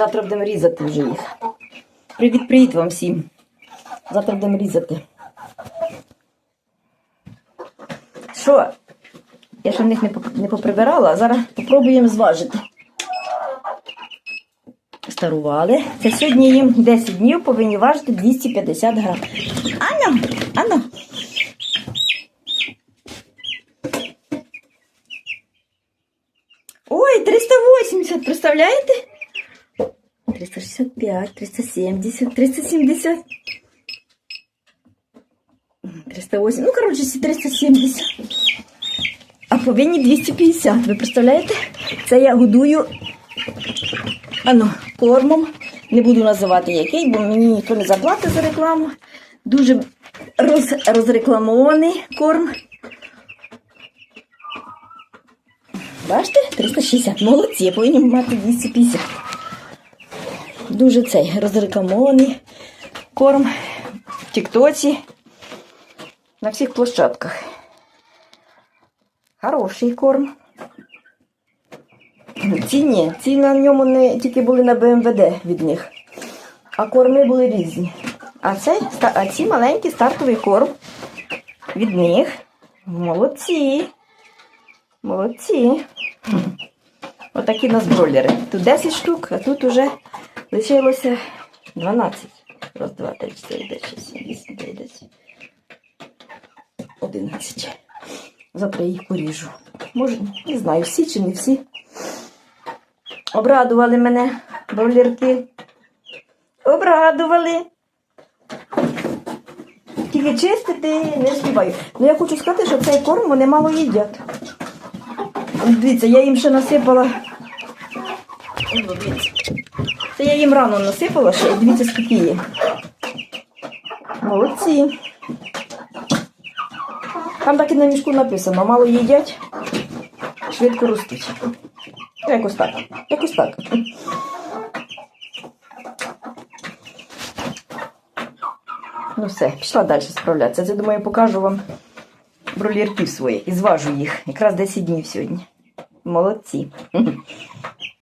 Завтра будемо різати вже їх. Привіт-привіт вам всім. Завтра будемо різати. Що? Я ще в них не, поприбирала, а зараз попробуємо зважити. Старували. Це сьогодні їм 10 днів повинні важити 250 грам. Аня, Аня. Ой, 380, представляєте? 365, 370, 370. 308, ну, коротше, всі 370. А повинні 250, ви представляєте? Це я годую ано, кормом. Не буду називати який, бо мені ніхто не заплатить за рекламу. Дуже роз, розрекламований корм. Бачите? 360. Молодці, я повинні мати 250. Дуже цей розрекламований корм в Тіктоці. На всіх площадках. Хороший корм. Ціні. Ціни на ньому не тільки були на БМВД від них, а корми були різні. А, цей, а ці маленький стартовий корм від них. Молодці. Молодці. Отакі у нас бройлери. Тут 10 штук, а тут уже лишилося 12. Раз, два, три, чотири, п'ять, шість, сім, вісім, дев'ять, десять. 11. Завтра їх поріжу. Може, не знаю, всі чи не всі. Обрадували мене бройлерки. Обрадували. Тільки чистити не співаю. Ну я хочу сказати, що цей корм вони мало їдять. Дивіться, я їм ще насипала. Дивіться. Це я їм рано насипала ще, дивіться, скільки є. Молодці. Там так і на мішку написано, мало їдять, швидко ростуть. Якось так. Якось так. Ну все, пішла далі справлятися. Це, думаю, покажу вам бролірків своїх і зважу їх. Якраз 10 днів сьогодні. Молодці.